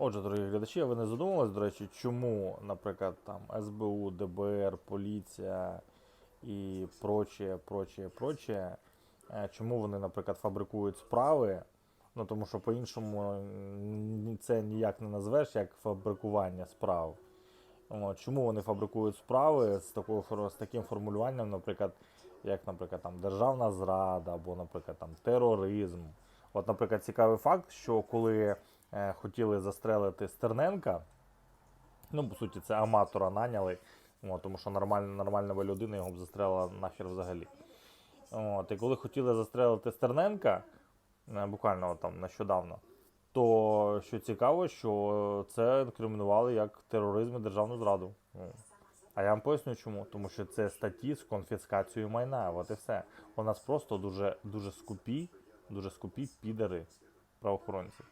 Отже, дорогі глядачі, ви не задумувались, до речі, чому, наприклад, там СБУ, ДБР, поліція і прочее, прочее, прочее, е, чому вони, наприклад, фабрикують справи? Ну тому що по-іншому це ніяк не назвеш як фабрикування справ. Чому вони фабрикують справи з, такою, з таким формулюванням, наприклад, як, наприклад, там, державна зрада або, наприклад, там, тероризм. От, наприклад, цікавий факт, що коли е, хотіли застрелити Стерненка, ну, по суті, це аматора наняли, от, тому що нормальна, нормальна людина його б застрелила нахер взагалі. От, і коли хотіли застрелити Стерненка, е, буквально там нещодавно, то що цікаво, що це інкримінували як тероризм і державну зраду. А я вам поясню чому. Тому що це статті з конфіскацією майна. От і все. У нас просто дуже, дуже скупі, дуже скупі підери правоохоронці.